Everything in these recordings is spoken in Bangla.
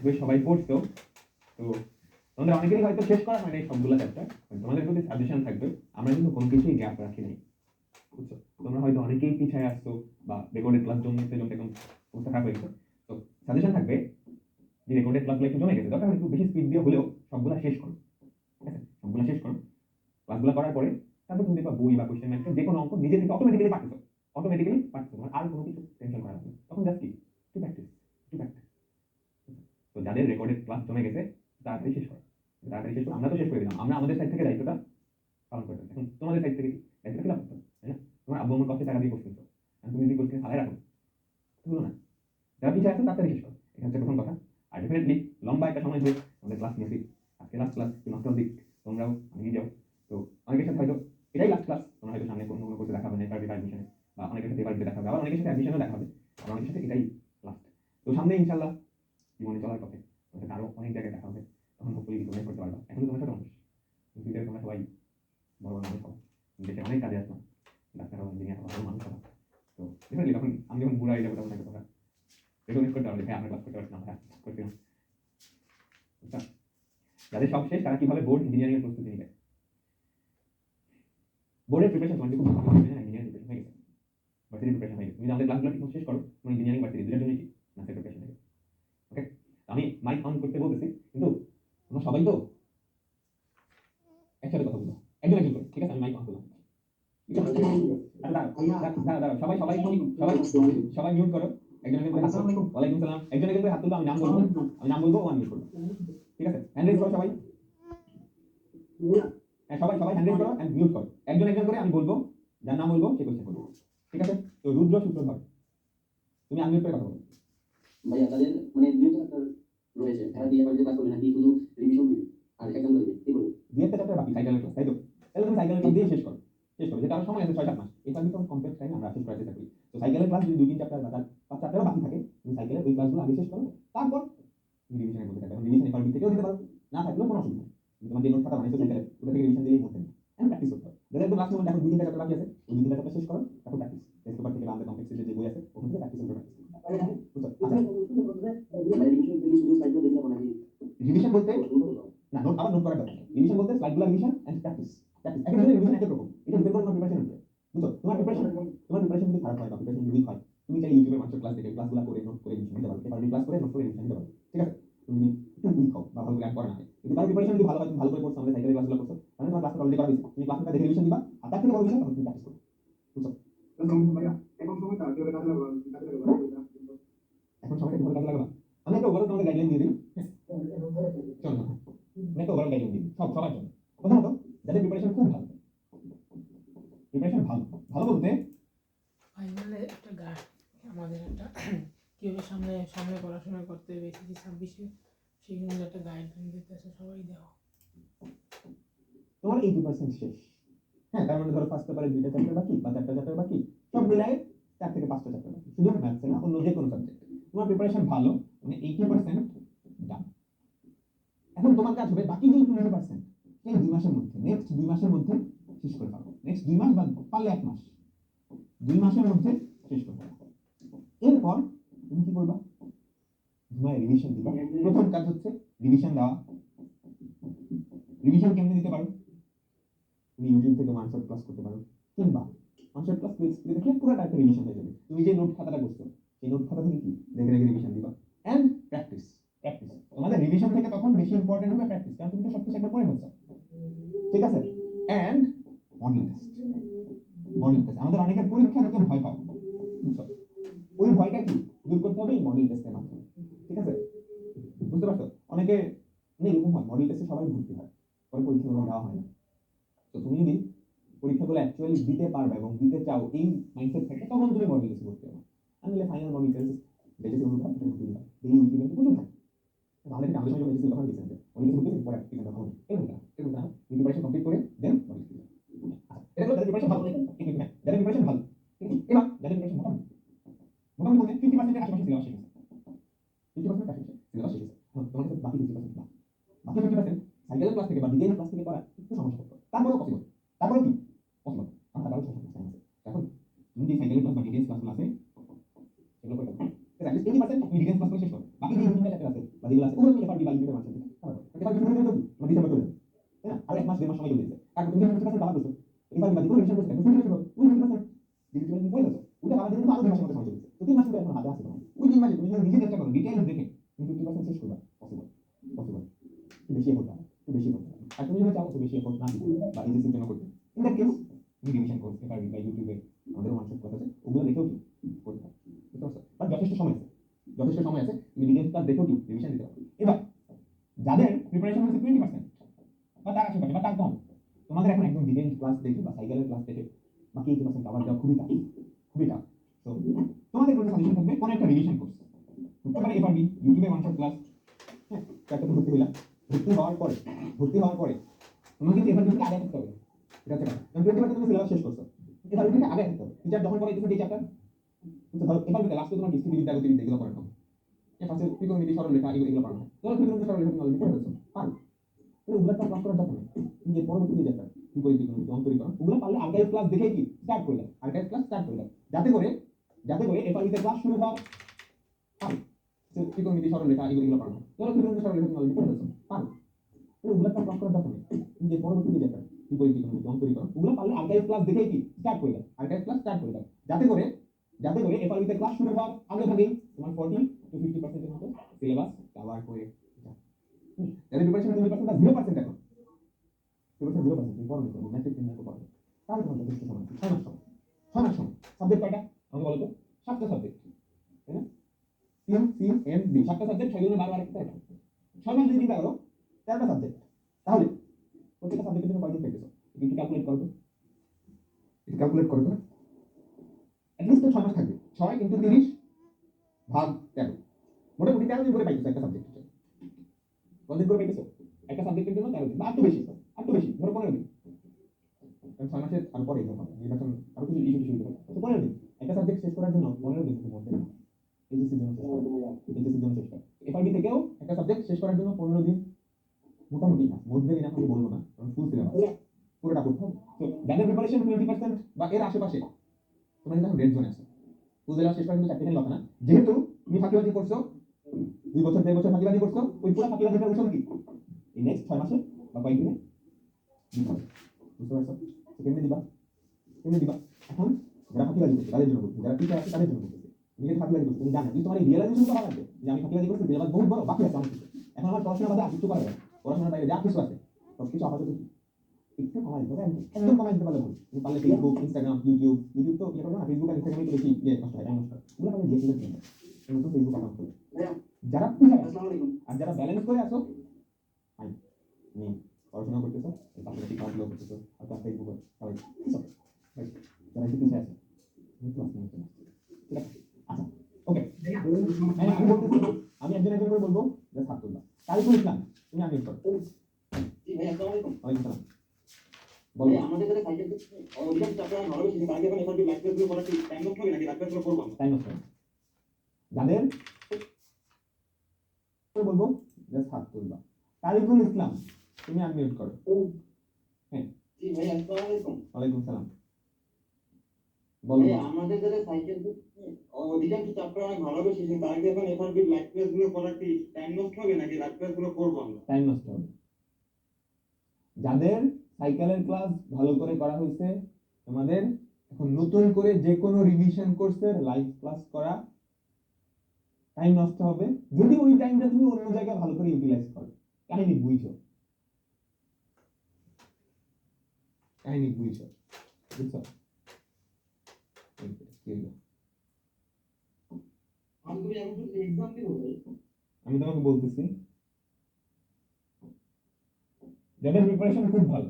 আগে সবাই পড়ছো তো তোমাদের অনেকেরই হয়তো শেষ করা হয় না এই সবগুলো চ্যাপ্টার তোমাদের প্রতি সাজেশন থাকবে, আমরা কিন্তু কোনো কিছুই গ্যাপ রাখি নাই। বুঝছ? তোমরা হয়তো অনেকেই পিছায় আসছো বা রেকর্ডের ক্লাস জমতে জমতে অবস্থা খারাপ হয়েছে তো সাজেশন থাকবে যে রেকর্ডের ক্লাসগুলো একটু জমে গেছে, দরকার একটু বেশি স্পিড দিয়ে হলেও সবগুলো শেষ করো, ঠিক আছে? সবগুলো শেষ করো। ক্লাসগুলো করার পরে তারপর তুমি দেখবা বই বা কোশ্চেন ম্যাথ যে কোনো অঙ্ক নিজে থেকে অটোমেটিক্যালি পারতেছো অটোমেটিক্যালি পারতেছো আর কোনো কিছু টেনশন করা তখন জাস্ট কি? টু প্র্যাকটিস টু প্র্যাকটিস যাদের রেকর্ডের ক্লাস জমে গেছে তাড়াতাড়ি শেষ করো। তাড়াতাড়ি শেষ আমরা তো শেষ করে দিলাম। আমরা আমাদের সাইড থেকে দায়িত্বটা পালন করতে এখন তোমাদের সাইড থেকে দায়িত্বটা ফিল আপ করতে হবে, তাই না? তোমার আব্বু আমার কষ্টে টাকা দিয়ে কিনছো আর তুমি যদি কিনে হারাই রাখো হলো না। যারা পিছিয়ে আছে তাড়াতাড়ি শেষ করো। এটা হচ্ছে প্রথম কথা। আর ডেফিনেটলি লম্বা একটা সময় ধরে আমাদের ক্লাস নিয়েছি। আজকে লাস্ট ক্লাস নষ্ট দিক। তোমরাও আমি যাও। তো অনেকের সাথে হয়তো এটাই লাস্ট ক্লাস তোমরা হয়তো সামনে কোনো কোনো কোর্সে দেখা হবে না অ্যাডমিশনে বা অনেকের সাথে এবার দেখা হবে। আবার অনেকের সাথে অ্যাডমিশনও দেখা হবে। আবার অনেকের সাথে এটাই লাস্ট তো সামনে ইনশাল্লাহ জীবনে চলার পথে তোমাদের আরও অনেক জায়গায় দেখা হবে তখন হোপফুলি তোমরা করতে পারবা এখন তো তোমরা ছোট মানুষ ফিউচারে তোমরা সবাই বড় বড় মানুষ হব দেশে অনেক কাজে আসবা ডাক্তার হব ইঞ্জিনিয়ার হব বড় মানুষ হব তো ডেফিনেটলি তখন আমি যখন বুড়া হয়ে যাব তখন একটা তোমরা রেকমেন্ড করতে পারবে হ্যাঁ আপনার ক্লাস করতে পারছি না হ্যাঁ করছি না বুঝছ? যাদের সব শেষ তারা কীভাবে বোর্ড ইঞ্জিনিয়ারিং এর প্রস্তুতি নেবে বোর্ডের প্রিপারেশন তোমার খুব ভালো ইঞ্জিনিয়ারিং প্রিপারেশন হয়ে গেছে ভার্সিটি প্রিপারেশন হয়ে গেছে তুমি যদি আমাদের ক্লাসগুলো ঠিক মতো শেষ করো তোমার ইঞ্জিনিয়ারিং ভার্সিটি দুটোর জন্যই কি ম্যাথের প্রিপারেশন হয়ে গেছে ওকে আমি মাইক অন করতে বলতেছি কিন্তু তোমরা সবাই তো একসাথে কথা বলব একজন একজন করে ঠিক আছে আমি মাইক অন করলাম ঠিক আছে আচ্ছা, দাঁড়াও, দাঁড়াও, দাঁড়াও, দাঁড়াও, সবাই সবাই সবাই মিউট করো। একজন একজন করে হাত তুলো। ওয়ালাইকুম সালাম একজন একজন করে হাত তুলবো আমি নাম বলব। আমি নাম বলব ও আমি মিউট করব ঠিক আছে? হ্যান্ড রেজ করো সবাই। হ্যাঁ সবাই সবাই হ্যান্ড রেজ করো এন্ড মিউট করো। একজন একজন করে আমি বলব যার নাম বলব সে কোশ্চেন করব ঠিক আছে? তো রুদ্র সূত্রধর তুমি আনমিউট করে কথা বলো। ভাইয়া তাদের মানে চ্যাপ্টার রয়েছে। তারা দিয়ে বাড়িতে করবে নাকি শুধু রিভিশন দিবে? আর এক্সাম কি করবে দুই একটা চ্যাপ্টার বাকি সাইকেলের ক্লাস তাই তো? তাহলে তুমি সাইকেলের ক্লাস দিয়ে শেষ করো। শেষ করো। যেটা সময় আছে ছয় সাত মাস। এটা কিন্তু কমপ্লিট টাইম আমরা শেষ করাতে থাকি তো সাইকেলের ক্লাস যদি দুই তিন চ্যাপ্টার বা পাঁচ চ্যাপ্টারও বাকি থাকে তুমি সাইকেলের ওই ক্লাসগুলো আগে শেষ করো তারপর রিভিশনের মধ্যে থাকবে। রিভিশন এবার থেকেও দিতে পারো না থাকলেও কোনো অসুবিধা তোমার যে নোট খাতা বানাইছো সাইকেলের ওটা থেকে রিভিশন দিলেই হতে এন্ড প্র্যাকটিস করতে হবে। যাদের একদম লাস্ট মোমেন্ট এখন দুই তিনটা চ্যাপ্টার বাকি আছে ওই দুই তিনটা চ্যাপ্টার শেষ করো তারপর প্র্যাকটিস টেস্ট পেপার থেকে আমাদের যে বই আছে ওখান থেকে প্র্যাকটিস করতে আচ্ছা। রিভিশন নাকি রিভিশন বলতে না নোট আবার নোট করার দরকার রিভিশন বলতে স্লাইডগুলো revision and practice practice revision একটা রকম এটা ডিপেন্ড করে তোমার প্রিপারেশন বুঝছ? তোমার প্রিপারেশন হয় বা হয়। তুমি চাইলে ইউটিউবে মাস্টার ক্লাস দেখে ক্লাসগুলো করে নোট করে নিতে পারো। ক্লাস করে নোট করে নিতে পারো ঠিক আছে তুমি যদি একটু উইক হও বা ভালো করে পড়া না হয় কিন্তু তার প্রিপারেশন যদি ভালো হয় তুমি ভালো করে পড়ছো আমাদের সাইকেলের ক্লাসগুলো করছ তাহলে তোমার ক্লাসটা অলরেডি করা হয়েছে তুমি ক্লাসটা দেখে রিভিশন দিবা আর তার থেকে বড় বিষয় তখন তুমি প্র্যাকটিস করো এখন সবাইকে কীভাবে কাজে লাগাবা আমি একটা ওভারঅল তোমাদের গাইডলাইন দিয়ে দিই চলো না আমি একটা ওভারঅল গাইডলাইন দিই সব সবার জন্য প্রথমত যাদের প্রিপারেশন খুব ভালো প্রিপারেশন ভালো ভালো বলতে ফাইনালে একটা গাইড আমাদের একটা কীভাবে সামনে সামনে পড়াশোনা করতে হবে এসএসসি ছাব্বিশে সেগুলো একটা গাইডলাইন দিতেছে সবাই দেওয়া তোমার এইটি পার্সেন্ট শেষ হ্যাঁ তার মানে ধরো ফার্স্ট পেপারে দুইটা চ্যাপ্টার বাকি বা চারটা চ্যাপ্টার বাকি সব মিলায়ে চার থেকে পাঁচটা চ্যাপ্টার বাকি শুধু ম্যাথসে না অন্য যে কোনো সাবজেক্ট তোমার প্রিপারেশন ভালো মানে এইটি পার্সেন্ট ডান এখন তোমার কাজ হবে বাকি যে টোয়েন্টি পার্সেন্ট এই দুই মাসের মধ্যে নেক্সট দুই মাসের মধ্যে শেষ করে পারব নেক্সট দুই মাস বা পারলে এক মাস। দুই মাসের মধ্যে শেষ করে পারব এরপর তুমি কি করবা? তোমার রিভিশন দিবা। প্রথম কাজ হচ্ছে রিভিশন দেওয়া। রিভিশন কেমনে দিতে পারো? তুমি ইউটিউব থেকে মানসার ক্লাস করতে পারো। কিংবা মানসার ক্লাস দেখলে পুরোটা একটা রিভিশন হয়ে যাবে। তুমি যে নোট খাতাটা করছ থেকে দেখে revision and practice practice revision থেকে তখন হবে প্র্যাকটিস তুমি পড়ে ফেলছো। ঠিক আছে? মডেল টেস্ট আমাদের অনেকের পরীক্ষা ভয় ওই ভয়টা কি? করতে হবে এই টেস্টের মাধ্যমে। ঠিক আছে? বুঝতে পারছ? অনেকে এরকম হয় সবাই ভর্তি হয়, পরে পরীক্ষাগুলো দেওয়া হয় না। তো তুমি যদি পরীক্ষাগুলো অ্যাকচুয়ালি দিতে পারবে এবং দিতে চাও এই মাইন্ডসেট থাকে, তখন তুমি মডেল টেস্ট করতে হবে। আমি ফাইনাল টেস্ট দেখেছি অনুভব ডেইলি উইকলি কিন্তু প্রচুর থাকে তাহলে কিন্তু আমাদের সঙ্গে তখন দিচ্ছেন যে মডেল টেস্ট করতে পরে এক্সাম দেওয়া হবে এরকম না এরকম না প্রিপারেশন কমপ্লিট করে দেন মডেল টেস্ট এটা হলো প্রিপারেশন ভালো। ঠিক আছে যাদের প্রিপারেশন ভালো এবার যাদের প্রিপারেশন মোটামুটি মোটামুটি বলতে ফিফটি পার্সেন্টের আশেপাশে সিলেবাস শেষ ফিফটি পার্সেন্ট কাছে সিলেবাস শেষ এখন তোমার কাছে বাকি ক্লাস থেকে বা ক্লাস থেকে করা একটু কি? এখন তুমি সাইকেলের ক্লাস বা ডিজাইন ক্লাসগুলো আছে সেগুলো করতে পারো অ্যাটলিস্ট এইটি পার্সেন্ট তুমি ডিফেন্স করে শেষ করো। বাকি যে তিনটা চ্যাপ্টার আছে, বা যেগুলো আছে, ওগুলো তাই আর এক মাস, দেড় মাস সময় চলে যাচ্ছে তারপর তুমি তুমি বই দাও ওটা আরও দুই মাসের মতো সময় চলে যাচ্ছে তো তিন মাস এখন হাতে তোমার। ওই তিন মাসে তুমি যদি নিজে চেষ্টা করো ডিটেইলস দেখে। তুমি ফিফটি পার্সেন্ট শেষ করবা। পসিবল পসিবল বেশি এফোর্ট একটু বেশি এফোর্ট আর তুমি যদি চাও বেশি এফোর্ট না বা এজেন্সির জন্য করতে। ইন কেস তুমি রিভিশন করো এফআরবি বা ইউটিউবে আমাদের ওয়ান কথা আছে, ওগুলো দেখেও করতে পারো। বুঝতে পারছ? বাট যথেষ্ট সময় আছে যথেষ্ট সময় আছে, তুমি ডিটেলস ক্লাস দেখো কি রিভিশন দিতে পারো। এবার, যাদের প্রিপারেশন হচ্ছে টোয়েন্টি পার্সেন্ট বা তার আশেপাশে বা তার কম তোমাদের এখন একদম ডিটেইল ক্লাস দেখে বা সাইকেলের ক্লাস দেখে বাকি এইটি পার্সেন্ট কভার দেওয়া, খুবই টাফ খুবই টাফ তো তোমাদের কোনো সাজেশন থাকবে? কোনো একটা রিভিশন কোর্স হতে পারে এফআরবি ইউটিউবে ওয়ান শট ক্লাস হ্যাঁ চারটাতে ভর্তি হইলাম। ভর্তি হওয়ার পরে, ভর্তি হওয়ার পরে, তোমাকে কিন্তু এফআরবি আগে থাকতে হবে হচ্ছে কথা। কারণ টোয়েন্টি পার্সেন্ট তুমি সিলেবাস শেষ করছ। থেকে আগে থাকতে হবে। টিচার যখন পড়াইতেছে এই কিন্তু ধরো এফআরবিতে লাস্টে তোমার ডিস্ট্রিবিউট গতিবিদ্যা এগুলো পড়ানো। ফার্স্টে ত্রিকোণমিতি সরলরেখা এগুলো হবে ধরো ত্রিকোণমিতি সরলরেখা তুমি অলরেডি পড়ে ফেলছো পারো কিন্তু ওগুলো ক্লাস করার দরকার নেই। তুমি যে পরবর্তী যে চ্যাপ্টার বিপরীত ত্রিকোণমিতি অন্তরীকরণ, ওগুলো পারলে আর্কাইভ ক্লাস দেখেই কি? স্টার্ট করে দাও আর্কাইভ ক্লাস স্টার্ট করে দাও যাতে করে যাতে করে এফআরবিতে ক্লাস শুরু হওয়ার পারো ত্রিকোণমিতি সরলরেখা এগুলো হবে ধরো ত্রিকোণমিতি সরলরেখা তুমি অলরেডি পড়ে ফেলছো পারো কিন্তু ওগুলো ক্লাস করার দরকার নেই। তুমি যে পরবর্তী যে চ্যাপ্টার বিপরীত ত্রিকোণমিতি অন্তরীকরণ, ওগুলো পারলে আর্কাইভ ক্লাস দেখেই কি? স্টার্ট করে দাও আর্কাইভ ক্লাস স্টার্ট করে দাও যাতে করে যাতে করে এফআরবিতে ক্লাস শুরু হওয়ার আগে ভাগেই তোমার ফর্টি টু ফিফটি পার্সেন্টের মতো সিলেবাস কভার করে যাদের preparation twenty percent zero percent এখন প্রিপারেশন জিরো পার্সেন্ট তুমি পড়ো না ম্যাট্রিক তাহলে তোমার সময়। ছয় মাস সময় মাস সময় সাবজেক্ট কয়টা? আমাকে বলো সাতটা সাবজেক্ট তাই না? সি সি এম ডি সাতটা সাবজেক্ট ছয় জনের বারবার একটা ছয় মাস যদি চিন্তা করো, তেরোটা সাবজেক্ট তাহলে প্রত্যেকটা সাবজেক্টের জন্য কয়দিন হবে? একটু ক্যালকুলেট করো তো। একটু ক্যালকুলেট করো তো অ্যাটলিস্ট তো মাস থাকবে। ছয় ইন্টু তিরিশ ভাগ তেরো মোটামুটি তেরো দিন করে পাইতেছো একটা সাবজেক্ট কদিন করে পাইতেছো? একটা সাবজেক্টের জন্য তেরো দিন বা একটু বেশি একটু বেশি ধরো পনেরো দিন। ছয় মাসের আর পরে নির্বাচন আরও কিছু ইস্যু পারে। তো পনেরো দিন একটা সাবজেক্ট শেষ করার জন্য পনেরো দিন কিন্তু মধ্যে এইচএসির জন্য শেষ করা। এইচএসির জন্য শেষ করা। এফআরবি থেকেও একটা সাবজেক্ট শেষ করার জন্য পনেরো দিন মোটামুটি না মধ্যে দিন এখন বলব না কারণ ফুল সিলেবাস পুরোটা করতে হবে তো যাদের প্রিপারেশন টোয়েন্টি পার্সেন্ট বা এর আশেপাশে তোমরা কিন্তু রেড জোনে আছো। সিলেবাস শেষ কিন্তু প্র্যাকটিক্যাল কথা না? যেহেতু তুমি ফাঁকিবাজি করছ, দুই বছর, দেড় বছর ফাঁকিবাজি করছ, ওই পুরো ফাঁকিবাজিটা উঠো কি? এই নেক্সট ছয় মাসে বা কয়েকদিনে? বুঝতে পারছ? কেমনি দিবা? কেমনি দিবা? এখন যারা ফাঁকিবাজি করছে, তাদের জন্য বলছি যারা টিচার আছে, তাদের জন্য বলছি তুমি যদি ফাঁকিবাজি করছ, তুমি জানো কিন্তু তোমার এই রিয়েলাইজেশন করা লাগবে যে আমি ফাঁকিবাজি করছি সিলেবাস বহুত বড় বাকি আছে কিছু। এখন আমার পড়াশোনা বাদে আর কিছু করা যাবে পড়াশোনার বাইরে যা কিছু আছে সব কিছু আপাতত একটু কমাই দিতে একদম কমাই দিতে পারলে ভুল পারলে ফেসবুক ইনস্টাগ্রাম ইউটিউব ইউটিউব তো ইয়ে করবে না ফেসবুক আর ইনস্টাগ্রামে তো বেশি ইয়ে নষ্ট হয় টাইম নষ্ট হয় ওগুলো পারলে দিয়ে দিলে নতুন ফেসবুক অ্যাকাউন্ট খুলে যারা আর যারা ব্যালেন্স করে আসো ফাইন পড়াশোনা করতেছো কাজগুলো করতেছো আর তার ফেসবুকে সবাই. যারা একটু পিছিয়ে আছে ওকে আমি বলতেছি আমি একজন একজন করে বলব যে ছাত্ররা তারিকুল ইসলাম তুমি আমি করো ভাই আসসালামু আলাইকুম ওয়ালাইকুম সালাম ভাই বলো। আমাদের কাছে এখন ক্লাসগুলো টাইম হবে নাকি? ক্লাসগুলো করব। যাদের? তারিকুল ইসলাম তুমি আনমিউট করো। জি ভাই আসসালামু আলাইকুম। ওয়ালাইকুম সালাম। বলো। আমাদের কাছে সাইকেল অধিকাংশ চ্যাপ্টার অনেক ভালো বেশি তার আগে এখন এফআরবি লাইভ ক্লাসগুলো করার কি টাইম নষ্ট হবে নাকি লাইভ ক্লাসগুলো করব আমরা? টাইম নষ্ট হবে যাদের? সাইকেলের ক্লাস ভালো করে করা হয়েছে। তোমাদের এখন নতুন করে যে কোনো রিভিশন কোর্সের লাইভ ক্লাস করা টাইম নষ্ট হবে। যদি ওই টাইমটা তুমি অন্য জায়গায় ভালো করে ইউটিলাইজ করো, কাহিনী বুঝছ কাহিনী বুঝছ? বুঝছ আমি তোমাকে বলতেছি, যাদের প্রিপারেশন খুব ভালো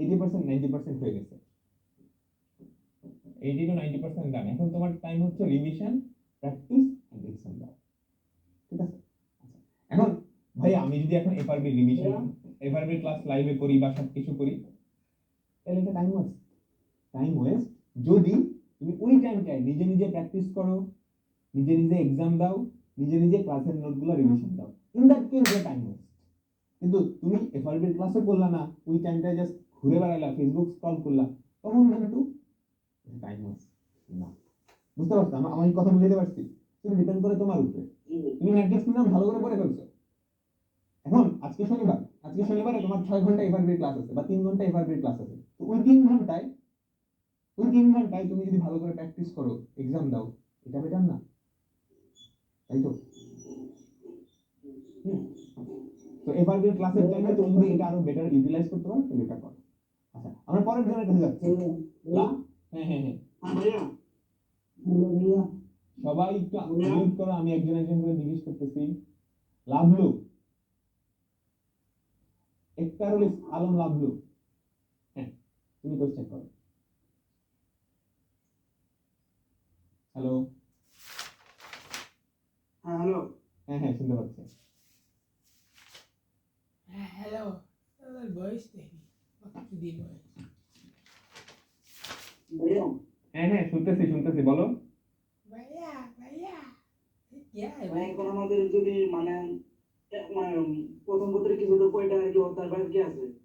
এইটি পার্সেন্ট নাইনটি পার্সেন্ট হয়ে গেছে। Eighty to ninety percent done এখন তোমার টাইম হচ্ছে রিভিশন প্র্যাকটিস অ্যান্ড এক্সাম ঠিক আছে? এখন ভাই, আমি যদি এখন এফআরবি রিভিশন এফআরবি ক্লাস লাইভে করি বা সব কিছু করি, তাহলে এটা টাইম ওয়েস্ট টাইম ওয়েস্ট যদি তুমি ওই টাইমটায় নিজে নিজে প্র্যাকটিস করো, নিজে নিজে এক্সাম দাও, নিজে নিজে ক্লাসের নোটগুলো রিভিশন দাও। In that case time waste কিন্তু তুমি এফআরবির ক্লাসও করলা না, ওই টাইমটা জাস্ট ঘুরে বেড়ালা ফেসবুক স্ক্রল করলা তখন কিন্তু টাইম না বুঝতে পারছ? আমার আমি কথা বুঝাতে পারছি? তুমি ডিপেন্ড করে তোমার উপরে। তুমি নিলাম ভালো করে পড়ে ফেলছো। এখন, আজকে শনিবার। আজকে শনিবারে তোমার ছয় ঘণ্টা এফআরবির ক্লাস আছে বা তিন ঘণ্টা এফআরবির ক্লাস আছে। তো ওই তিন ঘন্টায় ওই তিন ঘন্টায় তুমি যদি ভালো করে প্র্যাকটিস করো এক্সাম দাও, এটা বেটার না? তাই তো। তো এফআরবির ক্লাসের টাইমে তুমি এটা আরও বেটার ইউটিলাইজ করতে পারো তাহলে এটা করো। আমরা পরের জনের কাছে যাচ্ছি। হ্যাঁ হ্যাঁ হ্যাঁ হ্যাঁ হ্যালো সবাই একটু মিউট করো আমি একজন একজন করে জিজ্ঞেস করতেছি। লাভলু। একতারুল আলম লাভলু। হ্যাঁ তুমি কোশ্চেন করো। হ্যালো। হ্যাঁ হ্যালো। হ্যাঁ হ্যাঁ শুনতে পাচ্ছি। হ্যাঁ হ্যালো। দেখি। হ্যাঁ হ্যাঁ শুনতেছি শুনতেছি বলো। মানে, মানে, কি কি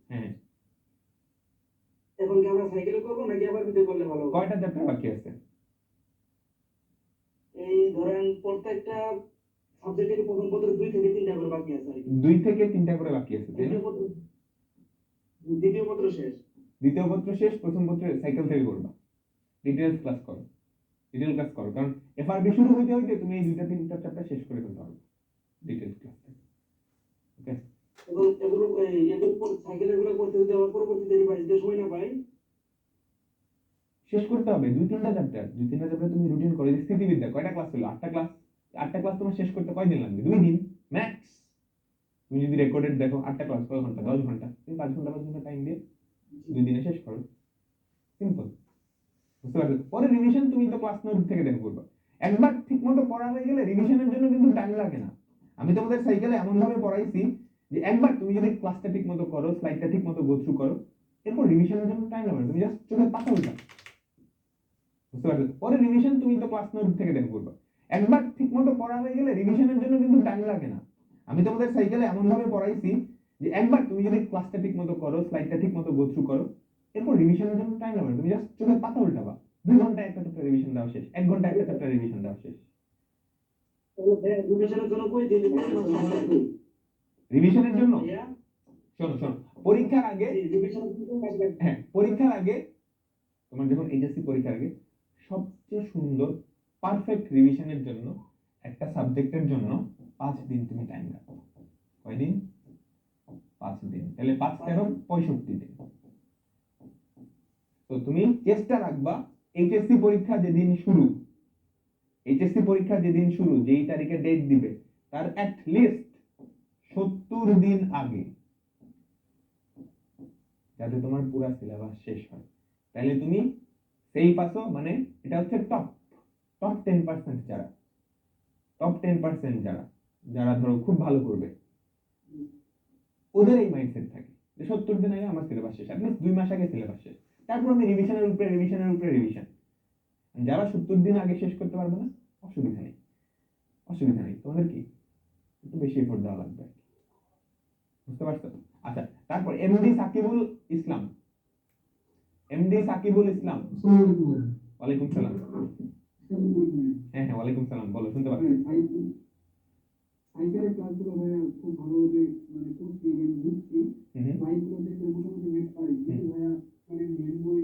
হ্যাঁ। আবার ভালো বাকি আছে? এই ধরেন প্রত্যেকটা প্রথম পত্র দুই থেকে তিনটা করে বাকি আছে দুই থেকে করে বাকি আছে দ্বিতীয় পত্র শেষ। দ্বিতীয় পত্র শেষ প্রথম পত্রে সাইকেল থেকে করবা। ডিটেলস ক্লাস করো। ডিটেল ক্লাস করো। কারণ এফআরবি শুরু হইতে হইতে তুমি এই দুইটা তিনটা চ্যাপ্টার শেষ করে ফেলতে পারবে ডিটেলস ক্লাস ওকে এবং এগুলো এই এগুলো পর- সাইকেলেরগুলো করতে যদি আবার পরবর্তীতে রিভাইজ সময় না পাই। শেষ করতে হবে। দুই তিনটা চ্যাপ্টার দুই তিনটা চ্যাপ্টার তুমি রুটিন করে। স্থিতিবিদ্যা কয়টা ক্লাস হলো আটটা ক্লাস আটটা ক্লাস তোমার শেষ করতে কয়দিন লাগবে? দুই দিন। ম্যাক্স তুমি যদি রেকর্ডেড দেখো আটটা ক্লাস কয় ঘণ্টা, দশ ঘণ্টা, তুমি পাঁচ ঘণ্টা পাঁচ ঘণ্টা টাইম দিয়ে দুই দিনে শেষ করো। সিম্পল বুঝতে পারছ পরে রিভিশন তুমি তো ক্লাস নোট থেকে দেখো করবা একবার ঠিক মতো পড়া হয়ে গেলে রিভিশনের জন্য কিন্তু টাইম লাগে না। আমি তোমাদের সাইকেলে এমন ভাবে পড়াইছি যে একবার তুমি যদি ক্লাসটা ঠিক মতো করো স্লাইডটা ঠিক মতো গো থ্রু করো, এরপর রিভিশনের জন্য টাইম লাগে না। তুমি জাস্ট চোখের পাতা উল্টা। বুঝতে পারছ পরে রিভিশন তুমি তো ক্লাস নোট থেকে দেখো করবা একবার ঠিক মতো পড়া হয়ে গেলে রিভিশনের জন্য কিন্তু টাইম লাগে না। আমি তোমাদের সাইকেলে এমন ভাবে পড়াইছি যে একবার তুমি যদি ক্লাসটা ঠিক মতো করো স্লাইডটা ঠিক মতো গো থ্রু করো এরপর রিভিশনের জন্য টাইম লাগে না। তুমি জাস্ট চোখের পাতা উল্টাবা। দুই ঘণ্টা একটা চ্যাপ্টার রিভিশন দেওয়া শেষ এক ঘণ্টা একটা চ্যাপ্টার রিভিশন দেওয়া শেষ। রিভিশনের জন্য শোনো শোনো পরীক্ষার আগে লাগবে হ্যাঁ পরীক্ষার আগে তোমার যখন এইচএসসি পরীক্ষার আগে সবচেয়ে সুন্দর পারফেক্ট রিভিশনের জন্য একটা সাবজেক্টের জন্য পাঁচ দিন তুমি টাইম রাখো। কয়দিন পাঁচ দিন। তাহলে পাঁচ তেরো, পঁয়ষট্টি দিন। তো তুমি চেষ্টা রাখবা এইচএসসি পরীক্ষা যেদিন শুরু এইচএসসি পরীক্ষা যেদিন শুরু, যেই তারিখে ডেট দিবে, তার অ্যাট লিস্ট সত্তর দিন আগে, যাতে তোমার পুরো সিলেবাস শেষ হয়। তাহলে তুমি সেই পাসো মানে এটা হচ্ছে টপ টপ টেন পার্সেন্ট যারা টপ টেন পার্সেন্ট যারা। যারা ধরো খুব ভালো করবে। ওদের এই মাইন্ডসেট থাকে যে সত্তর দিন আগে আমার সিলেবাস শেষ অ্যাটলিস্ট দুই মাস আগে সিলেবাস শেষ। তারপর আমি রিভিশনের উপরে রিভিশনের উপরে রিভিশন যারা সত্তর দিন আগে শেষ করতে পারবে না অসুবিধা নেই। অসুবিধা নেই। তোমাদের কি? একটু বেশি এফোর্ট দেওয়া লাগবে। বুঝতে পারছ? আচ্ছা তারপর এমডি সাকিবুল ইসলাম। এমডি সাকিবুল ইসলাম। ওয়ালাইকুম সালাম। হ্যাঁ হ্যাঁ ওয়ালাইকুম সালাম। বলো শুনতে পাচ্ছি। সাইকেলের ক্লাসগুলো ভাইয়া খুব ভালোভাবে মানে করছি এবং বুঝছি হুম হুম। বাইকগুলো দেখলে মোটামুটি বেশ পারি। কিন্তু ভাইয়া মানে মেন বই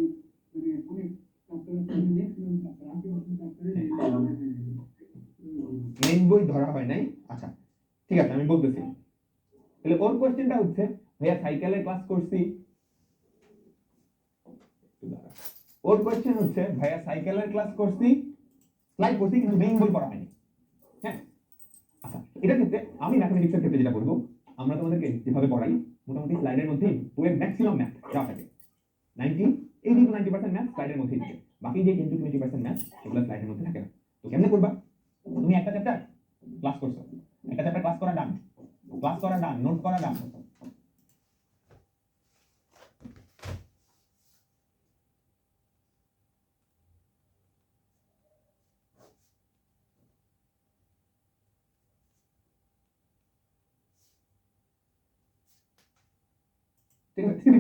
মানে অনেক চ্যাপ্টার ম্যাক্সিমাম চ্যাপ্টার আশি পার্সেন্ট চ্যাপ্টারে মেইন বই ধরা হয় নাই? আচ্ছা ঠিক আছে আমি বলতেছি। তাহলে ওর কোশ্চেনটা হচ্ছে? ভাইয়া সাইকেলের ক্লাস করছি। ওর কোশ্চেন হচ্ছে ভাইয়া সাইকেলের ক্লাস করছি। স্লাইড করছি কিন্তু মেইন বই পড়া হয়নি। হ্যাঁ আচ্ছা এটার ক্ষেত্রে আমি ম্যাথামেটিক্সের ক্ষেত্রে যেটা করব, আমরা তোমাদেরকে যেভাবে পড়াই, মোটামুটি স্লাইডের মধ্যেই বইয়ের ম্যাক্সিমাম ম্যাথ যা থাকে। Ninety eighty two ninety percent math স্লাইডের মধ্যেই থাকে। বাকি যে ten two twenty percent math সেগুলো স্লাইডের মধ্যে থাকে না। তো কেমনে করবা? তুমি একটা চ্যাপ্টার ক্লাস করছ। একটা চ্যাপ্টার ক্লাস করা ডান ক্লাস করা ডান নোট করা ডান তুমি তুমি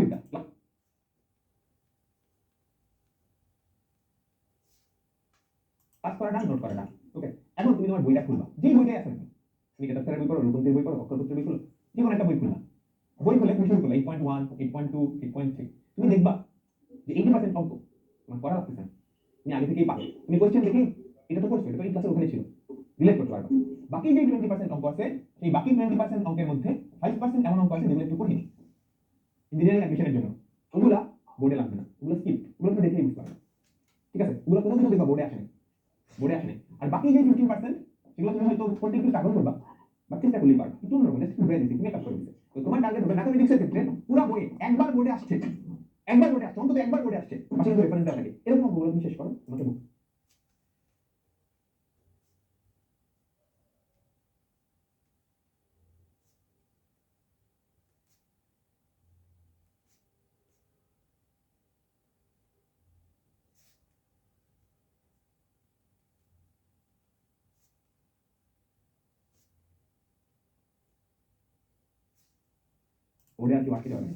বই point eight point two eight point তুমি দেখবা যে এইটি তুমি এই বাকি যে টোয়েন্টি পার্সেন্ট অঙ্ক আছে, সেই বাকি টোয়েন্টি পার্সেন্ট অঙ্কের মধ্যে ফাইভ পার্সেন্ট এমন অঙ্ক আছে যেগুলো একটু কঠিন ইঞ্জিনিয়ারিং অ্যাডমিশনের জন্য। ওগুলা বোর্ডে লাগবে না। ওগুলো স্কিপ ওগুলো তুমি দেখেই বুঝতে পারবে। ঠিক আছে? ওগুলো কিছু দেখবা বোর্ডে আসে বোর্ডে আসে আর বাকি যে ফিফটিন পার্সেন্ট সেগুলো তুমি হয়তো কন্টিনিউ স্ট্রাগল করবা বা চেষ্টা করলেই পারবে। একটু অন্যরকম জাস্ট ঘুরে দিচ্ছি কাজ করে দিচ্ছে তো তোমার টার্গেট হবে ম্যাথামেটিক্সের ক্ষেত্রে পুরো বইয়ে একবার বোর্ডে আসছে। একবার বোর্ডে আসছে, অন্তত একবার বোর্ডে আসছে। পাশে কিন্তু রেফারেন্সটা থাকে। এরকম অঙ্কগুলো তুমি শেষ করো তোমাকে ওরে আর কি বাকি যাবে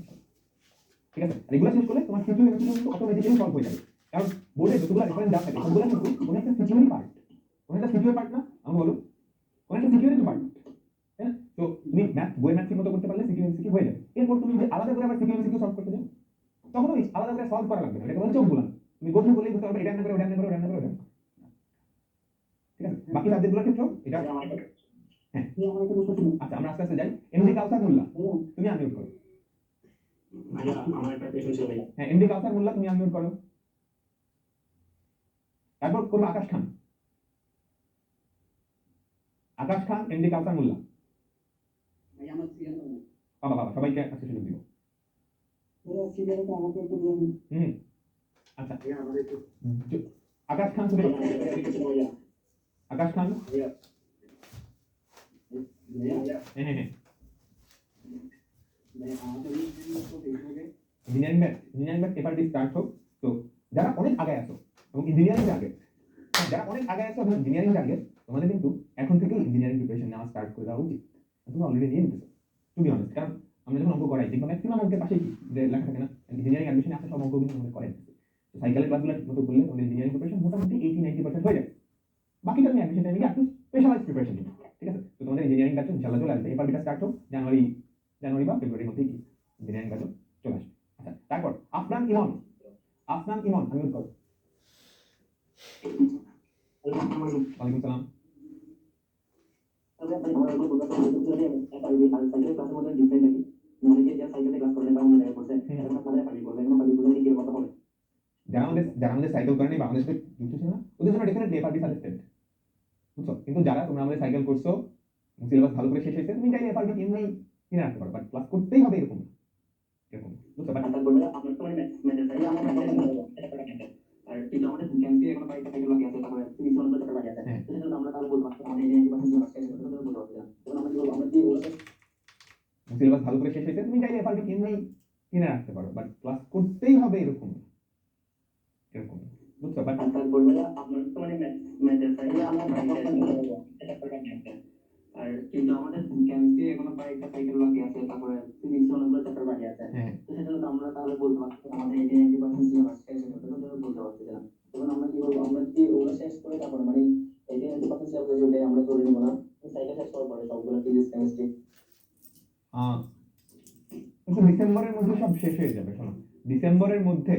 ঠিক আছে? রেগুলার শেষ করলে তোমার ফিউচার কিন্তু অটোমেটিক্যালি সলভ হয়ে যাবে। কারণ বোর্ডে যতগুলো রেফারেন্স দেওয়া থাকে সবগুলো কিন্তু কোনো একটা সিকিউরিটি পার্ট কোনো একটা সিকিউর পার্ট না, আমি বলো কোনো একটা সিকিউরিটি পার্ট না তো তুমি ম্যাথ বই ম্যাথ মতো করতে পারলে সিকিউর সিকিউর হয়ে যাবে। এরপর তুমি যদি আলাদা করে আবার সিকিউর সিকিউর সলভ করতে যাও তখন ওই আলাদা করে সলভ করা লাগবে না। এটা হচ্ছে বললাম তুমি গোথ্রু করলেই বুঝতে পারবে, এটা না করে, ওটা না করে, ওটা না করে, ওটা ঠিক আছে? বাকি সাবজেক্টগুলোর ক্ষেত্রেও এটা হ্যাঁ। এই আমার একটা প্রশ্ন আচ্ছা আমরা আস্তে আস্তে যাই। এমনি কাউসার মোল্লা তুমি আনমিউট করো। আমার একটা প্রশ্ন ছিল হ্যাঁ এমডি কাউসার মোল্লা তুমি আনমিউট করো। তারপর করব আকাশ খান। আকাশ খান এমডি কাউসার মোল্লা। বাবা বাবা সবাইকে আজকে সুযোগ দিব। হুম। আচ্ছা। আকাশ খান আকাশ খান ভাইয়া ভাইয়া হ্যাঁ হ্যাঁ হ্যাঁ ভাইয়া আমাদের এই জিনিসটা তো ফেসবুকে তো যারা অনেক আগে আসো এবং ইঞ্জিনিয়ারিং আগে যারা অনেক আগে আসো এবং ইঞ্জিনিয়ারিং আগে, তোমাদের কিন্তু এখন থেকেই ইঞ্জিনিয়ারিং প্রিপারেশন নেওয়া স্টার্ট করে দেওয়া উচিত। তুমি অলরেডি নিয়ে নিতেছো বি অনেস্ট কারণ আমরা যখন অঙ্ক করাই, দেখব ম্যাক্সিমাম অঙ্কের পাশেই কি, যে লেখা থাকে না ইঞ্জিনিয়ারিং অ্যাডমিশনে আসা সব অঙ্ক কিন্তু আমাদের করেন সাইকেলের ক্লাসগুলো ঠিক মতো করলে আমাদের ইঞ্জিনিয়ারিং প্রিপারেশন মোটামুটি এইটি নাইনটি পার্সেন্ট হয়ে যায় বাকিটা তুমি অ্যাডমিশন টাইমে একটু স্পেশালাইজ প্রিপারেশন নিও। ঠিক আছে? তো তোমাদের ইঞ্জিনিয়ারিং ব্যাচ ইনশাল্লাহ চলে আসবে। এবার স্টার্ট হোক, জানুয়ারি জানুয়ারি বা ফেব্রুয়ারির মধ্যেই কি ইঞ্জিনিয়ারিং ব্যাচ চলে আসবে। আচ্ছা তারপর আফরান ইমন আফরান ইমন, আমি করো ওয়ালাইকুম সালাম। ডিফারেন্ট যারা আমাদের যারা আমাদের সাইকেল করেনি বা আমাদের সাথে যুক্ত ছিল না। ওদের জন্য ডেফিনেটলি এফআরবি সাজেস্টেড বুঝছ? কিন্তু যারা তোমরা আমাদের সাইকেল করছ সিলেবাস ভালো করে শেষ হয়েছে তুমি চাইলে এফআরবি এমনি কিনে রাখতে পারো বাট ক্লাস করতেই হবে এরকম। এরকম বুঝছ? বাট আর তো মানে আমাদের ক্যাম্পে এখন বাইরে সাইকেল আছে তারপরে আছে হ্যাঁ। আমরা তাহলে বলব আমাদের এই পাশে যে আছে সেটা তো বলতে পারছি না। তখন আমরা কি বলব আমরা কি বলব? সিলেবাস ভালো করে শেষ হয়েছে তুমি চাইলে এফআরবি এমনি কিনে রাখতে পারো বাট ক্লাস করতেই হবে এরকম এরকম। বুঝছ? বাট আর তারপর আপনার তো মানে আমার আর কিন্তু আমাদের ক্যাম্পে এখনও কয়েকটা সাইকেল বাকি আছে তারপরে বাকি আছে। হ্যাঁ। তো সেজন্য তো আমরা তাহলে বলতে পারছি আমাদের এই সিলেবাস শেষ হয়ে বলতে পারছি না তখন আমরা কি করব আমরা কি ওগুলো শেষ করে তারপরে মানে এই নাইনটি পার্সেন্ট সিলেবাস ওটাই আমরা ধরে নেব না? সাইকেল শেষ করার পরে সবগুলো ফিজিক্স কেমিস্ট্রি আহ, কিন্তু ডিসেম্বরের মধ্যে সব শেষ হয়ে যাবে শোনো। ডিসেম্বরের মধ্যে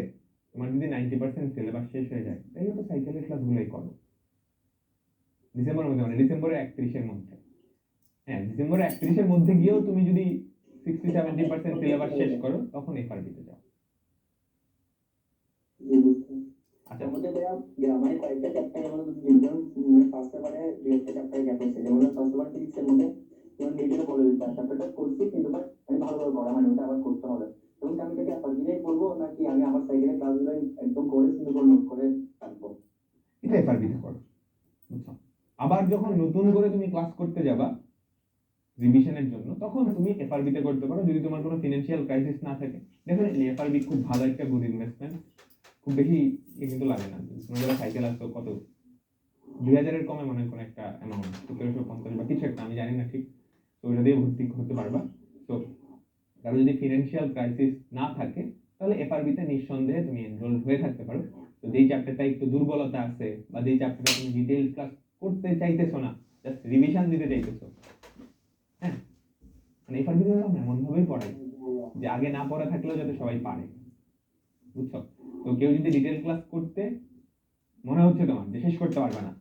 তোমার যদি নাইনটি পার্সেন্ট সিলেবাস শেষ হয়ে যায় তাই তো সাইকেলের ক্লাসগুলোই করো। ডিসেম্বরের মধ্যে মানে ডিসেম্বরের একত্রিশের মধ্যে। হ্যাঁ ডিসেম্বরের একত্রিশের মধ্যে গিয়েও তুমি যদি সিক্সটি সেভেন্টি পার্সেন্ট সিলেবাস শেষ করো, তখন এফআর দিতে যাও। আচ্ছা। চ্যাপ্টার মানে মধ্যে কিন্তু মানে করতে হবে। এবং আমি এটাকে আপাতত করব, নাকি আমি আমার সাইকেলে ক্লাসগুলো একদম করে সুন্দর করে নোট করে রাখব এটা করো আবার যখন নতুন করে তুমি ক্লাস করতে যাবা রিভিশনের জন্য, তখন তুমি এফআরবিতে করতে পারো, যদি তোমার কোনো ফিনান্সিয়াল ক্রাইসিস না থাকে। ডেফিনেটলি এফআরবি খুব ভালো একটা গুড ইনভেস্টমেন্ট খুব বেশি কিন্তু লাগে না। তুমি যারা সাইকেল আসতো কত? দুই হাজারের কমে মনে কোনো একটা অ্যামাউন্ট সতেরোশো পঞ্চাশ বা কিছু একটা, আমি জানি না ঠিক। তো ওটা দিয়ে ভর্তি হতে পারবা। তো কারও যদি ফিনান্সিয়াল ক্রাইসিস না থাকে, তাহলে এফআরবিতে নিঃসন্দেহে তুমি এনরোল হয়ে থাকতে পারো। তো যেই চ্যাপ্টারটা একটু দুর্বলতা আছে বা যেই চ্যাপ্টারটা তুমি ডিটেইলস ক্লাস করতে চাইতেছো না জাস্ট রিভিশন দিতে চাইতেছো হ্যাঁ? মানে এফআরবি আমরা পড়াই যে আগে না পড়া থাকলেও যাতে সবাই পারে, বুঝছ? তো কেউ যদি ডিটেল ক্লাস করতে, মনে হচ্ছে তোমার যে শেষ করতে পারবে না,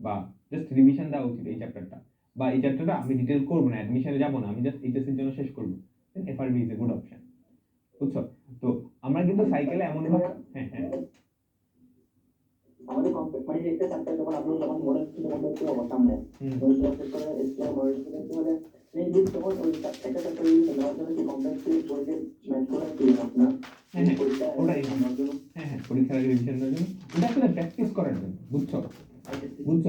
বা জাস্ট রিভিশন দেওয়া উচিত এই চ্যাপ্টারটা বা এই চ্যাপ্টারটা আমি ডিটেল করব না অ্যাডমিশনে যাব না, আমি জাস্ট এইচএসসির জন্য শেষ করব। Then FRB is a good option বুঝছ? তো আমরা কিন্তু সাইকেলে এমন ভাবে হ্যাঁ হ্যাঁ। আমাদের কমপ্লিট মানে একটা চ্যাপ্টার যখন আপনি যখন মডেল ছিল মডেল ছিল আমার সামনে। হুম। মডেল শেষ করে এসপিআর মডেল ছিল মানে এই তখন ওই একটা চ্যাপ্টার ইউজ নেওয়ার জন্য কি কমপ্লেক্স বইতে ম্যাচ করা কি আপনার? হ্যাঁ, হ্যাঁ, জন্য। হ্যাঁ হ্যাঁ পরীক্ষার আগে রিভিশন দেওয়ার জন্য। ওটা আসলে প্র্যাকটিস করার জন্য বুঝছ? বুঝছ?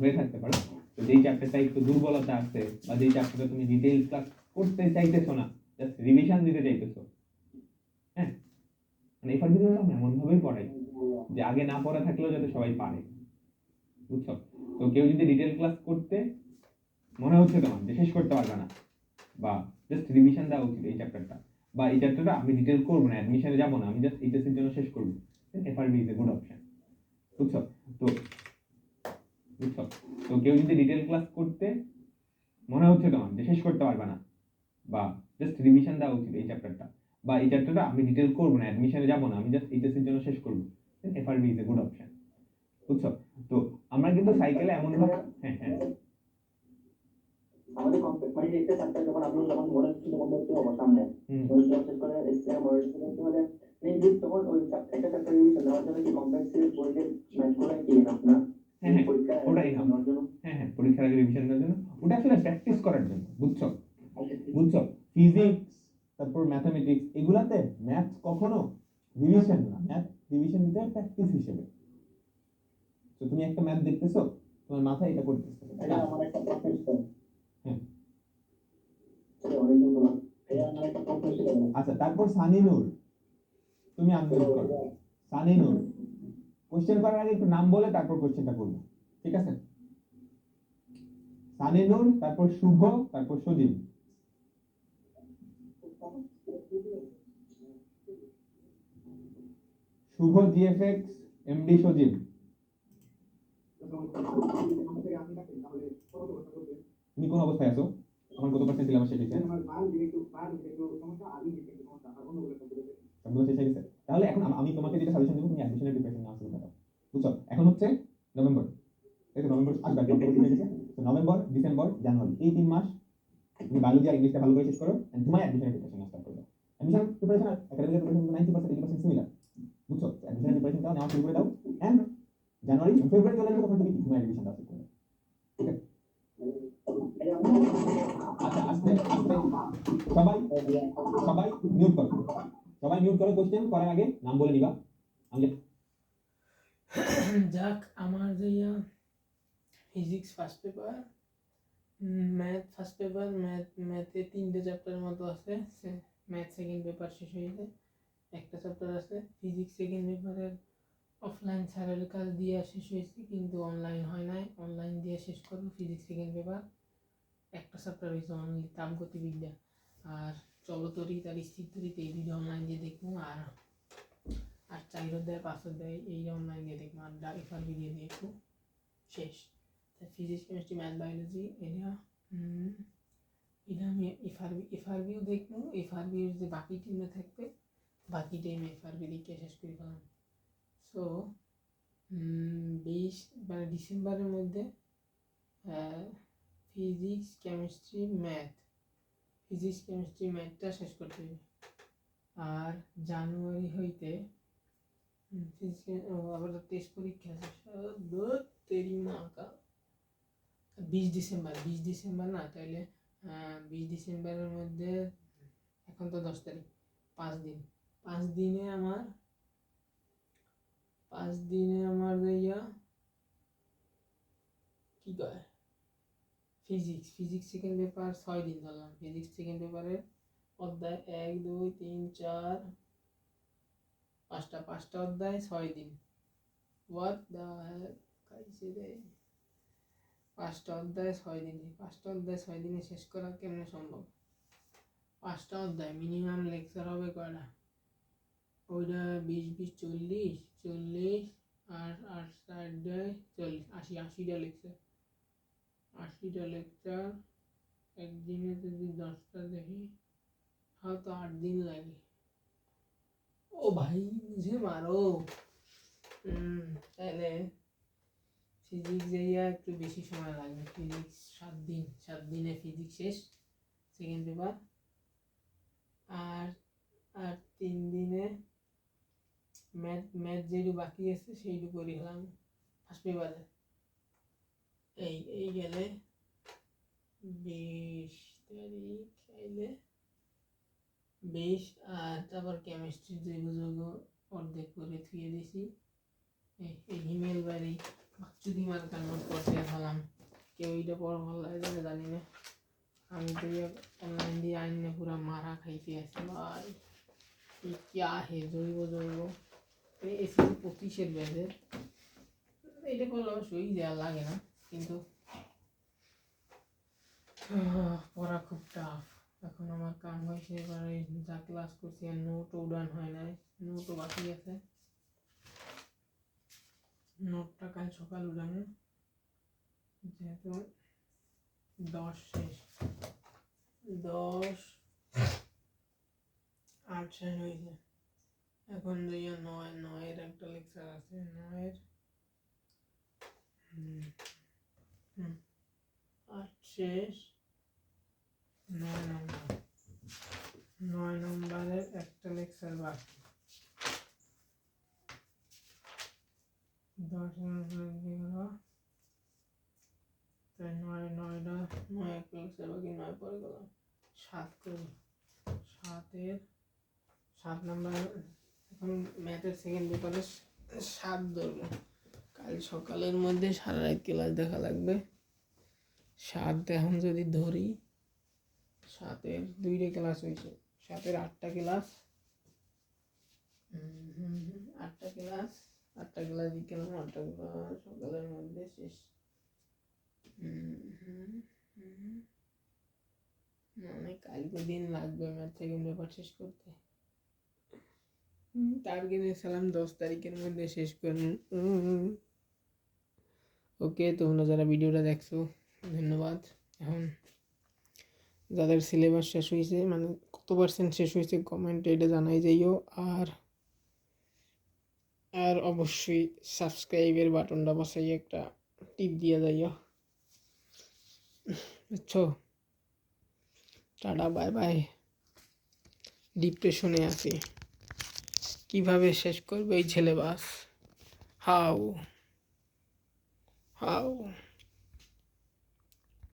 হয়ে থাকতে পারে। তো যেই চ্যাপ্টারটা একটু দুর্বলতা আছে বা যেই চ্যাপ্টারটা তুমি ডিটেইল ক্লাস করতে চাইতেছো না জাস্ট রিভিশন দিতে চাইতেছো। হ্যাঁ? মানে এফআরবি আমরা এমন ভাবেই পড়াই, যে আগে না পড়া থাকলেও যাতে সবাই পারে। বুঝছ? তো কেউ যদি ডিটেল ক্লাস করতে, মনে হচ্ছে তোমার যে শেষ করতে পারবে না, বা জাস্ট রিভিশন দেওয়া উচিত এই চ্যাপ্টারটা বা এই চ্যাপ্টারটা আমি ডিটেল করব না অ্যাডমিশনে যাব না, আমি জাস্ট এইচএসসির জন্য শেষ করব FRB is a good option বুঝছ? তো বুঝছ? তো কেউ যদি ডিটেল ক্লাস করতে, মনে হচ্ছে তোমার যে শেষ করতে পারবে না বা জাস্ট রিভিশন দেওয়া উচিত এই চ্যাপ্টারটা বা এই চ্যাপ্টারটা আমি ডিটেল করব না অ্যাডমিশনে যাব না আমি জাস্ট এইচএসসির জন্য শেষ করব। FRB is a good option বুঝছ? তো আমরা কিন্তু সাইকেলে এমন ভাবে হ্যাঁ হ্যাঁ। আমাদের মানে একটা চ্যাপ্টার যখন আপনি যখন মডেল ছিল মডেল ছিল আমার সামনে। হুম। মডেল শেষ করে এসপিআর মডেল ছিল মানে এই যে তখন ওই একটা চ্যাপ্টার ইউজ নেওয়ার জন্য কি কমপ্লেক্স বইতে ম্যাচ করা কি আপনার হ্যাঁ, হ্যাঁ, ওটাই হ্যাঁ হ্যাঁ পরীক্ষার আগে রিভিশন দেওয়ার জন্য। ওটা আসলে প্র্যাকটিস করার জন্য বুঝছ? বুঝছ? ফিজিক্স তারপর ম্যাথামেটিক্স এগুলাতে ম্যাথ কখনো রিভিশন না। ম্যাথ রিভিশন দিতে প্র্যাকটিস হিসেবে। তো তুমি একটা ম্যাথ দেখতেছো তোমার মাথায় এটা করতেছো এটা আমার একটা প্রশ্ন আচ্ছা তারপর সানিনুর। তুমি আনমিউট করো। সানিনুর। কোশ্চেন করার আগে একটু নাম বলে তারপর কোশ্চেনটা করব। ঠিক আছে? সানিনুর তারপর শুভ তারপর সজীব। শুভ জিএফএক্স, এমডি সজীব। তুমি কোন অবস্থায় আছো? আমার কত পার্সেন্ট সিলেবাস শেষ হয়েছে? সবগুলো শেষ হয়ে গেছে। তাহলে এখন আমি তোমাকে যেটা সাজেশন দেবো, তুমি অ্যাডমিশনের প্রিপারেশন নাও শুরু করো বুঝছ? এখন হচ্ছে নভেম্বর এই তো নভেম্বর নভেম্বর ডিসেম্বর জানুয়ারি এই তিন মাস তুমি বায়োলজি আর ইংলিশটা ভালো করে শেষ করো তোমার অ্যাডমিশনের প্রিপারেশন স্টার্ট করবে admission preparation academic preparation ninety percent eighty percent similar বুঝছ? অ্যাডমিশনের প্রিপারেশনটাও নেওয়া শুরু করে দাও অ্যান্ড জানুয়ারি ফেব্রুয়ারি চলে আসবে তখন তুমি তোমার অ্যাডমিশন দাও করবে আচ্ছা আস্তে আস্তে। সবাই সবাই মিউট করো। সবাই মিউট করো কোশ্চেন করার আগে, নাম বলে নিবা। আমি যাক, আমার যে physics first paper math first paper math ম্যাথে তিনটে চ্যাপ্টার মতো আছে। ম্যাথ সেকেন্ড পেপার শেষ হয়েছে একটা চ্যাপ্টার আছে ফিজিক্স সেকেন্ড পেপারের অফলাইন স্যারের কাজ দিয়ে শেষ হয়েছে, কিন্তু অনলাইন হয় নাই। অনলাইন দিয়ে শেষ করব ফিজিক্স সেকেন্ড পেপার একটা চ্যাপ্টার হয়েছে অনলি তাপগতিবিদ্যা। আর চলতরি, তার স্থির তরিতে এই দুটো অনলাইন দিয়ে দেখব, আর আর চার অধ্যায়, পাঁচ অধ্যায় এই অনলাইন দিয়ে দেখব, আর এফআরবি দিয়ে দেখব। শেষ। ফিজিক্স কেমিস্ট্রি ম্যাথ বায়োলজি এটা এটা আমি এফআরবি এফআরবিও দেখব। এফআরবির যে বাকি টিমে থাকবে বাকি টিম এফআরবি দিকে শেষ করে ফেলাম সো বিশ মানে ডিসেম্বরের মধ্যে physics chemistry math physics chemistry ম্যাথটা শেষ করতে হবে। আর জানুয়ারি হইতে আবার টেস্ট পরীক্ষা তেরি মাকা বিশ ডিসেম্বর বিশ ডিসেম্বর না তাহলে বিশ ডিসেম্বরের মধ্যে, এখন তো দশ তারিখ, পাঁচ দিন। পাঁচ দিনে আমার, পাঁচ দিনে আমার ইয়া কি কয় ফিজিক্স ফিজিক্স সেকেন্ড পেপার ছয় দিন ধরলাম। ফিজিক্স সেকেন্ড পেপারের অধ্যায় এক, দুই, তিন, চার, পাঁচটা পাঁচটা অধ্যায় ছয় দিন। পাঁচটা অধ্যায় ছয় দিনে। পাঁচটা অধ্যায় ছয় দিনে শেষ করা কেমনে সম্ভব? পাঁচটা অধ্যায় মিনিমাম লেকচার হবে কয়টা? ওইটা বিশ বিশ, চল্লিশ চল্লিশ আর আর সাইডে চল্লিশ, আশি, আশিটা লেকচার আশিটা লেকচার একদিনে যদি দশটা দেখি, হয়তো আট দিন লাগে। ও ভাই মুঝে মারো। তাহলে ফিজিক্স যাইয়া একটু বেশি সময় লাগবে। ফিজিক্স সাত দিন, সাত দিনে ফিজিক্স শেষ সেকেন্ড পেপার আর আর তিন দিনে ম্যাথ ম্যাথ যেটু বাকি আছে, সেইটু করি হলাম ফার্স্ট পেপারে এই এই গেলে বিশ তারিখ আইলে বিশ, আর তারপর কেমিস্ট্রি কেমিস্ট্রির যেগুলো অর্ধেক করে থুয়ে দিছি। এই হিমেল বাড়ি যদি মার কারণ করতে হলাম। কেউ এটা পড় ভালো লাগে জানি না। আমি তো অনলাইন দিয়ে আইনে পুরো মারা খাইতে আসি। ভাই কি আহে জৈব জৈব এসে পঁচিশের ব্যাচের এটা করলে অবশ্য দেওয়া লাগে না, কিন্তু পড়া খুব টাফ এখন আমার কাম হয়েছে, এবারে যা ক্লাস করছি আর নোটও উড়ান হয় নাই। নোটও বাকি আছে। নোটটা কাল সকাল উড়ানো যেহেতু দশ শেষ। দশ আট শেষ হয়েছে। এখন যাইয়া নয় নয়ের একটা লেকচার আছে নয়ের আট শেষ নয় নম্বর নয় নম্বরের একটা লেকচার বাকি দশ নম্বর এগারো তাই নয় নয়টা নয় একটা লেকচার বাকি নয় পরে গেলাম সাত করি সাতের সাত নাম্বার এখন ম্যাথের সেকেন্ড পেপারে সাত ধরবো। কাল সকালের মধ্যে সারা রাত ক্লাস দেখা লাগবে। সাত এখন যদি ধরি, সাতের দুইটা ক্লাস হয়েছে। সাতের আটটা ক্লাস আটটা ক্লাস আটটা ক্লাস বিকেলাম আটটা ক্লাস সকালের মধ্যে শেষ। মানে কালকে দিন লাগবে ম্যাথ সেকেন্ড পেপার শেষ করতে। টার্গেট সালাম দশ তারিখের মধ্যে শেষ করুন ওকে, তোমরা যারা ভিডিওটা দেখছ, ধন্যবাদ। এখন যাদের সিলেবাস শেষ হয়েছে মানে কত পার্সেন্ট শেষ হয়েছে কমেন্টে এটা জানাই যাইও। আর আর অবশ্যই সাবস্ক্রাইবের বাটনটা বসাই একটা টিপ দিয়ে যাইও। বুঝছ? টাটা বাই বাই ডিপ্রেশনে আছি। কীভাবে শেষ করবে এই ছেলে বাস? How how